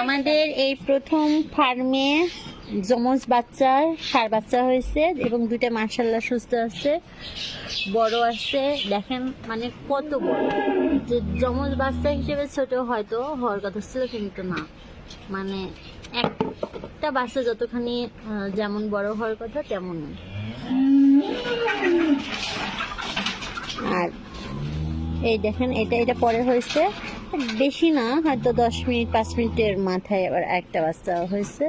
আমাদের এই প্রথম ফার্মে যমজ বাচ্চার সার বাচ্চা হয়েছে এবং দুইটা মার্শাল্লাহ সুস্থ আছে বড় আছে। দেখেন মানে কত বড়। যে যমজ বাচ্চা হিসেবে ছোট হয়তো হওয়ার কথা ছিল কিন্তু না। মানে একটা বাচ্চা যতখানি যেমন বড় হওয়ার কথা তেমনই। আর এই দেখেন, এটা এটা পরে হয়েছে। বেশি না, হয়তো দশ মিনিট, পাঁচ মিনিটের মাথায় আবার একটা বাচ্চা হয়েছে।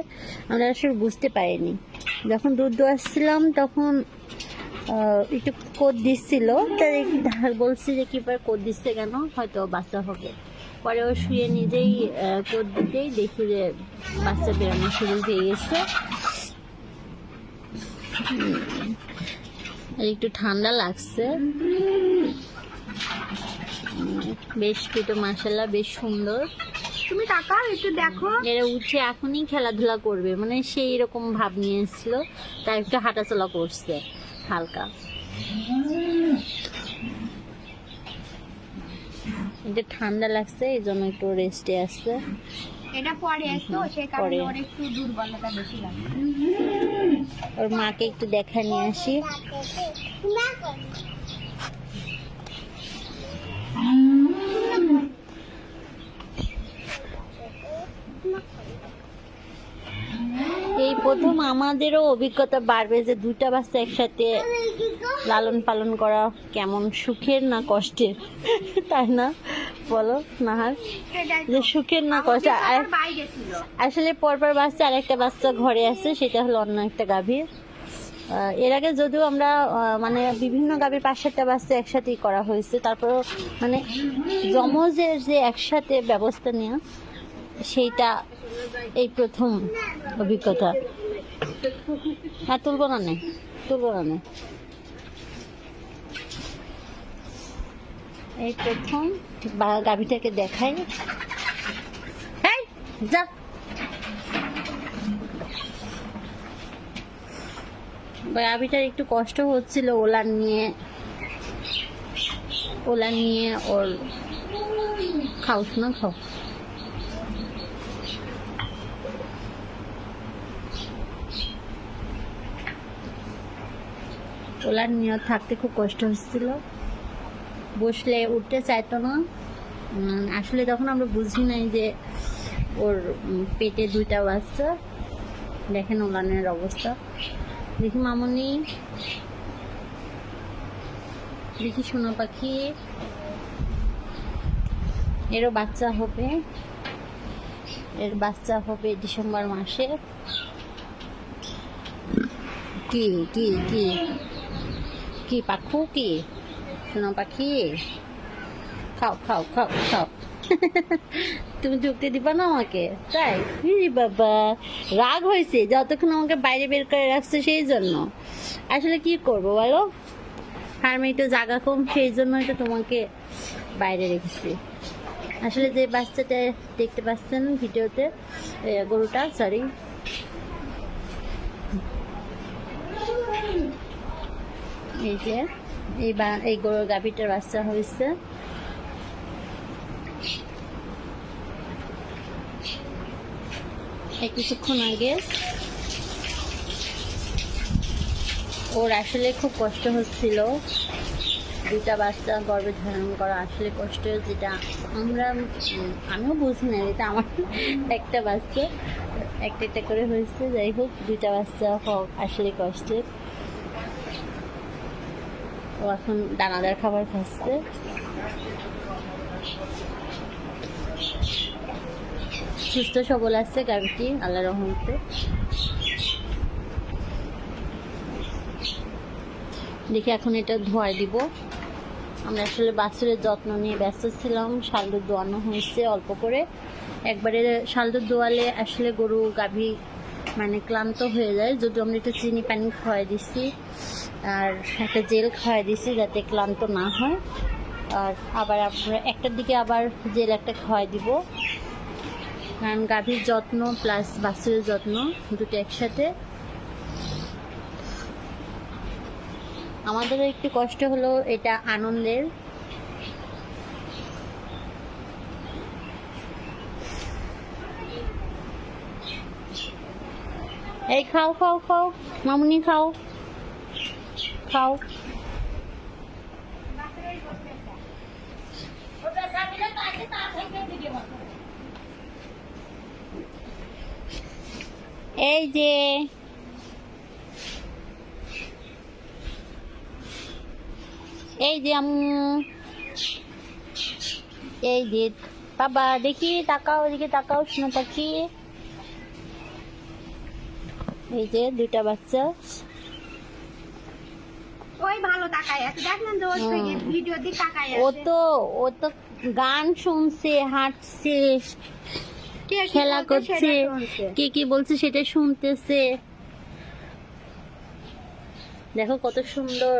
আমরা আসলে বুঝতে পারিনি। যখন দুধ দোয়াচ্ছিলাম, তখন একটু কোদ দিচ্ছিল। তাই বলছি যে কিবার কোদ দিচ্ছে কেন? হয়তো বাচ্চা হবে। পরে ও শুয়ে নিজেই কোদ দিতেই দেখি যে, বাচ্চা বেরোনো শুরু হয়ে গেছে। আর একটু ঠান্ডা লাগছে। বেশ দুটো মাসাল্লাহ বেশ সুন্দর। তুমি তাকাও একটু দেখো। এরা উঠে এখনই খেলাধুলা করবে মানে সেই রকম ভাব নিয়ে এসেছিল তাই একটু হাঁটাচলা করছে হালকা। এটা ঠান্ডা লাগছে এই জন্য একটু রেস্টে আসছে এটা পরে তো সেই কারণে ওর একটু দুর্বলতা বেশি লাগে। ওর মাকে একটু দেখা নিয়ে আসি। এই প্রথম আমাদেরও অভিজ্ঞতা বাড়বে যে দুইটা বাচ্চা একসাথে লালন পালন করা কেমন সুখের না কষ্টের তাই না? বলো নাহার। যে সুখের না কষ্ট আসলে পরপর বাচ্চা আর একটা বাচ্চা ঘরে আছে সেটা হলো অন্য একটা গাভীর। এর আগে যদিও আমরা মানে বিভিন্ন গাভীর পাঁচ সাতটা বাচ্চা একসাথেই করা হয়েছে তারপর মানে জমজের যে একসাথে ব্যবস্থা নেওয়া সেইটা এই প্রথম অভিজ্ঞতা। হ্যাঁ তুলবো না নে তুলবো না নে। এই প্রথম গাভীটাকে দেখাই। যা। গাভিটার একটু কষ্ট হচ্ছিল ওলা নিয়ে। ওলা নিয়ে ওর খাও না খাও। ওলার নিয়ে থাকতে খুব কষ্ট হচ্ছিল। বসলে উঠতে চাইতো না। আসলে তখন আমরা বুঝি নাই যে ওর পেটে দুইটা বাচ্চা। দেখেন ওলানের অবস্থা। দেখি মামনি। দেখি সোনা পাখি। এরও বাচ্চা হবে। এর বাচ্চা হবে ডিসেম্বর মাসে। কি কি কি? কি পাখু কি? সোনা পাখি খাও খাও খাও খাও তুমি দিবা না আমাকে? তাই? বাবা, রাগ হয়েছে। যতক্ষণ আমাকে বাইরে বের করে রাখছে সেই জন্য। আসলে বলো? জায়গা কম, সেই তো তোমাকে বাইরে রেখেছি। আসলে যে দেখতে পাচ্ছেন ভিডিওতে গরুটা সরি এই যে। এই বা, এই গরুর গাভীটার বাচ্চা হয়েছে। কিছুক্ষণ আগে ওর আসলে খুব কষ্ট হচ্ছিল। দুটা বাচ্চা গর্ভে ধারণ করা আসলে কষ্ট, যেটা আমরা, আমিও বুঝি না, এটা আমার একটা বাচ্চা, একটা একটা করে হয়েছে। যাই হোক, দুইটা বাচ্চা হোক আসলে কষ্টের। ও এখন দানাদার খাবার খাচ্ছে। সুস্থ সবল আছে গাভিটি আল্লাহ রহমতে। দেখি এখন এটা ধোয়াই দিব। আমরা আসলে বাছুরের যত্ন নিয়ে ব্যস্ত ছিলাম শালদুধ দোয়ানো হয়েছে অল্প করে। একবারে শালদুধ দোয়ালে আসলে গরু, গাভী মানে ক্লান্ত হয়ে যায়। যদি আমরা একটু চিনি পানি খাওয়াই দিছি। আর একটা জেল খাওয়াই দিছি যাতে ক্লান্ত না হয়। আর আবার আমরা একটার দিকে আবার জেল একটা খাওয়াই দিব। কারণ গাভীর যত্ন প্লাস বাছুরের যত্ন দুটো একসাথে। আমাদেরও একটু কষ্ট হলো এটা আনন্দের। এই খাও খাও খাও, মামুনি খাও। খাও এই যে এই যে এই যে বাবা দেখি তাকাও এদিকে তাকাও শোনো পাখি এই যে দুটা বাচ্চা তাকায় আছে। দেখ না রোজ ভিডিও দিয়ে তাকায় ও তো ও তো গান শুনছে হাঁটছে খেলা করছে কে কি বলছে সেটা শুনতেছে। দেখো কত সুন্দর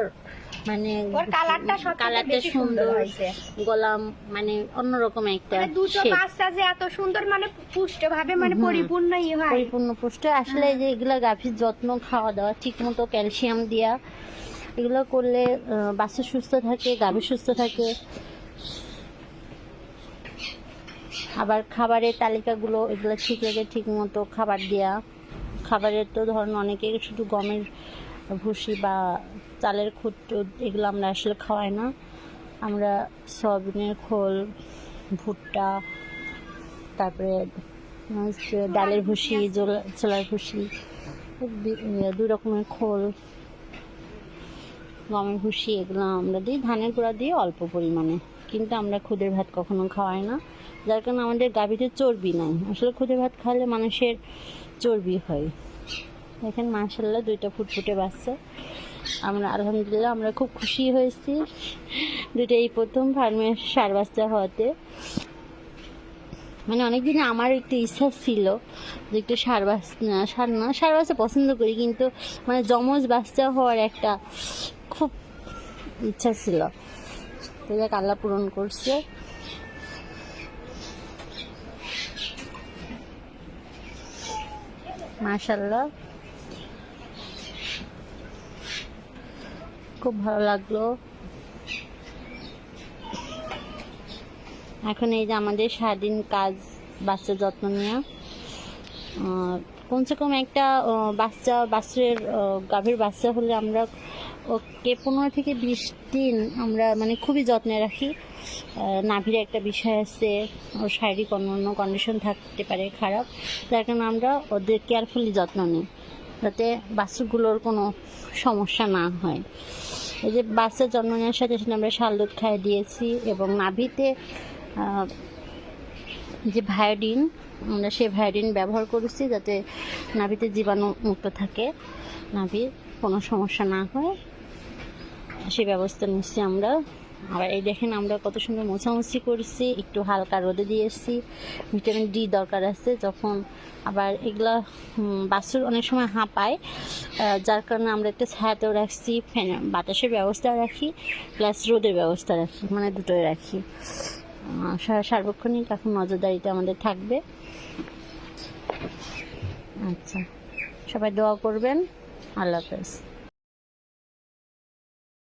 মানে ওর কালারটা কালারটা সুন্দর হয়েছে। গলাম মানে অন্যরকম একটা মানে দুটো। বাচ্চা যে এত সুন্দর মানে পুষ্ট ভাবে মানে পরিপূর্ণ ই হয়। পরিপূর্ণ পুষ্ট। আসলে যে এগুলা গাভীর যত্ন খাওয়া দাওয়া ঠিক মতো ক্যালসিয়াম দিয়া এগুলো করলে বাচ্চা সুস্থ থাকে, গাভী সুস্থ থাকে। আবার খাবারের তালিকাগুলো, এগুলো ঠিক রেখে ঠিক মতো খাবার দেওয়া খাবারের তো ধরুন অনেকে শুধু গমের ভুসি বা চালের খুদ টুদ এগুলো আমরা আসলে খাওয়াই না। আমরা সয়াবিনের খোল, ভুট্টা, তারপরে ডালের ভুসি জোলা- ছোলার ভুসি দুই রকমের খোল। গমের ভুসি, এগুলো আমরা দিই। ধানের গুঁড়া দিয়ে অল্প পরিমাণে। কিন্তু আমরা খুদের ভাত কখনো খাওয়াই না। যার কারণে আমাদের গাভীতে চর্বি নাই। আসলে খুদের ভাত খাওয়ালে মানুষের চর্বি হয়। দেখেন মার্শাল্লাহ দুইটা ফুটফুটে বাচ্চা। আমরা, আলহামদুলিল্লাহ, আমরা খুব খুশি হয়েছি। দুইটা এই প্রথম ফার্মের সার বাচ্চা হওয়াতে। মানে অনেকদিন আমার একটু ইচ্ছা ছিল যে একটু সার বাচ্চা সার না, সার বাচ্চা পছন্দ করি, কিন্তু মানে যমজ বাচ্চা হওয়ার একটা খুব ইচ্ছা ছিল। তো যাক, আল্লাহ পূরণ করছে। মাশাল্লাহ খুব ভালো লাগল। এখন এই যে আমাদের সারাদিন কাজ বাচ্চা যত্ন নেওয়া কমসে কম একটা বাচ্চা বাচ্চার গাভীর বাচ্চা হলে আমরা ওকে পনেরো থেকে বিশ দিন আমরা মানে খুবই যত্নে রাখি। নাভির একটা বিষয় আছে, ওর শারীরিক অন্য কন্ডিশন থাকতে পারে খারাপ, যার কারণে আমরা ওদের কেয়ারফুলি যত্ন নিই, যাতে বাচ্চাগুলোর কোনো সমস্যা না হয়। এই যে বাচ্চা জন্ম নেওয়ার সাথে সাথে আমরা শাল দুধ খাইয়ে দিয়েছি এবং নাভিতে যে ভায়োডিন, আমরা সেই ভায়োডিন ব্যবহার করেছি যাতে নাভিতে জীবাণু মুক্ত থাকে, নাভির কোনো সমস্যা না হয়। সেই ব্যবস্থা নিচ্ছি আমরা। আবার এই দেখেন আমরা কত সুন্দর মোছামুছি করেছি, একটু হালকা রোদে দিয়ে দিয়েছি। ভিটামিন ডি দরকার আছে, যখন আবার এগুলা বাছুর অনেক সময় হাঁপায় যার কারণে আমরা একটা ছায়াতেও রাখছি, ফ্যান, বাতাসের ব্যবস্থা রাখি, প্লাস রোদের ব্যবস্থা রাখি মানে দুটোই রাখি। সার্বক্ষণিক এখন নজরদারিতে আমাদের থাকবে। আচ্ছা সবাই দোয়া করবেন। আল্লাহ হাফেজ।